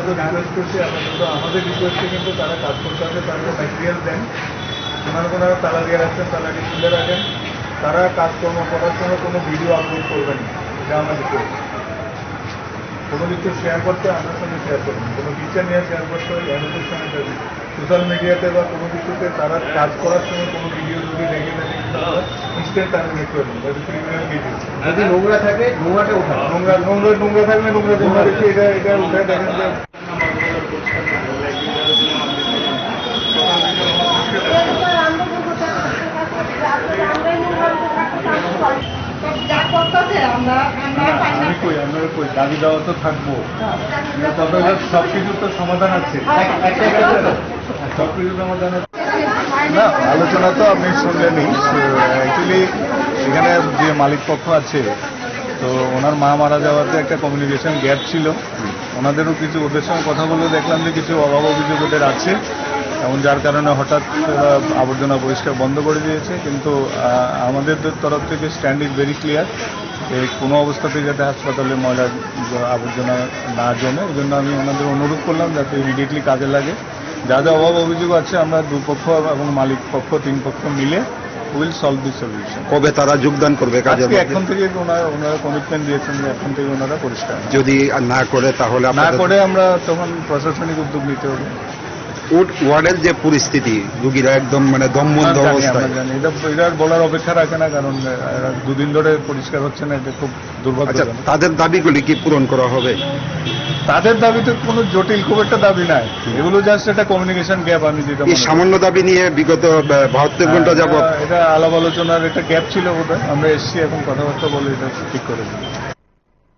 আমরা তো রিকোয়েস্ট করছি কিন্তু আমাদের রিকোয়েস্টে কিন্তু তারা কাজ করতে হবে তারা ম্যাটেরিয়াল দেন। ওনারা ওনারা তালা দিয়ে রাখছেন তালাটি খুলে রাখেন। তারা কাজকর্ম করার সময় কোনো ভিডিও আপলোড করবেন না এটা আমার রিকোয়েস্ট কোনো কিছু শেয়ার করতে আমার সঙ্গে শেয়ার করবেন কোনো টিচার নিয়ে শেয়ার করতে হয় অ্যানোদের সঙ্গে সোশ্যাল মিডিয়াতে বা কোনো কিছুতে তারা কাজ করার সময় কোনো ভিডিও যদি রেখে থাকে ইনস্ট্যান্ট টার্মিনেট করবেন এটা ক্রিমিনাল ভিডিও যদি নোংরা থাকে নোংরাটা উঠানো। নোংরা নোংরা নোংরা থাকলে নোংরা নোংরা রেখে এটা এটা উঠে দেখেন যে আমি কই আপনারা কই দাবি দেওয়া তো থাকব তবে সব কিছুর তো সমাধান আছে সব কিছু সমাধান আছে না আলোচনা তো আপনি শুনলেনই অ্যাকচুয়ালি এখানে যে মালিক পক্ষ আছে তো ওনার মা মারা যাওয়াতে একটা কমিউনিকেশন গ্যাপ ছিল। ওনাদেরও কিছু, ওদের সঙ্গে কথা বলে দেখলাম যে কিছু অভাব অভিযোগ ওদের আছে। এবং যার কারণে হঠাৎ আবর্জনা পরিষ্কার বন্ধ করে দিয়েছে। কিন্তু আমাদের তরফ থেকে স্ট্যান্ড ইজ ভেরি ক্লিয়ার এই কোনো অবস্থাতেই যাতে হাসপাতালে ময়লা আবর্জনা না জমে। ওই জন্য আমি ওনাদের অনুরোধ করলাম যাতে ইমিডিয়েটলি কাজে লাগে। যা যা অভাব অভিযোগ আছে, আমরা দুপক্ষ এবং মালিক পক্ষ, তিন পক্ষ মিলে উইল সলভ দি সলিউশন কবে তারা যোগদান করবে আজকে এখন থেকে ওনারা ওনারা কমিটমেন্ট দিয়েছেন যে এখন থেকে ওনারা পরিষ্কার। যদি না করে তাহলে না করে আমরা তখন প্রশাসনিক উদ্যোগ নিতে হবে। ওয়ার্ডের যে পরিস্থিতি রুগীরা একদম মানে দমবন্ধ অবস্থায়। এটা এটা বলার অপেক্ষা রাখে না কারণ দুদিন ধরে পরিষ্কার হচ্ছে না এটা খুব আচ্ছা দুর্ভাগ্যজনক। তাদের দাবিগুলি কি পূরণ করা হবে? তাদের দাবিতে কোনো জটিল খুব একটা দাবি নাই। এগুলো জাস্ট একটা কমিউনিকেশন গ্যাপ আমি যেটা এই সামান্য দাবি নিয়ে বিগত বাহাত্তর ঘণ্টা যাব যাবত এটা- এটা আলাপ আলোচনার একটা গ্যাপ ছিল বোধহয়। আমরা এসছি এখন কথাবার্তা বলে এটা ঠিক করে দিই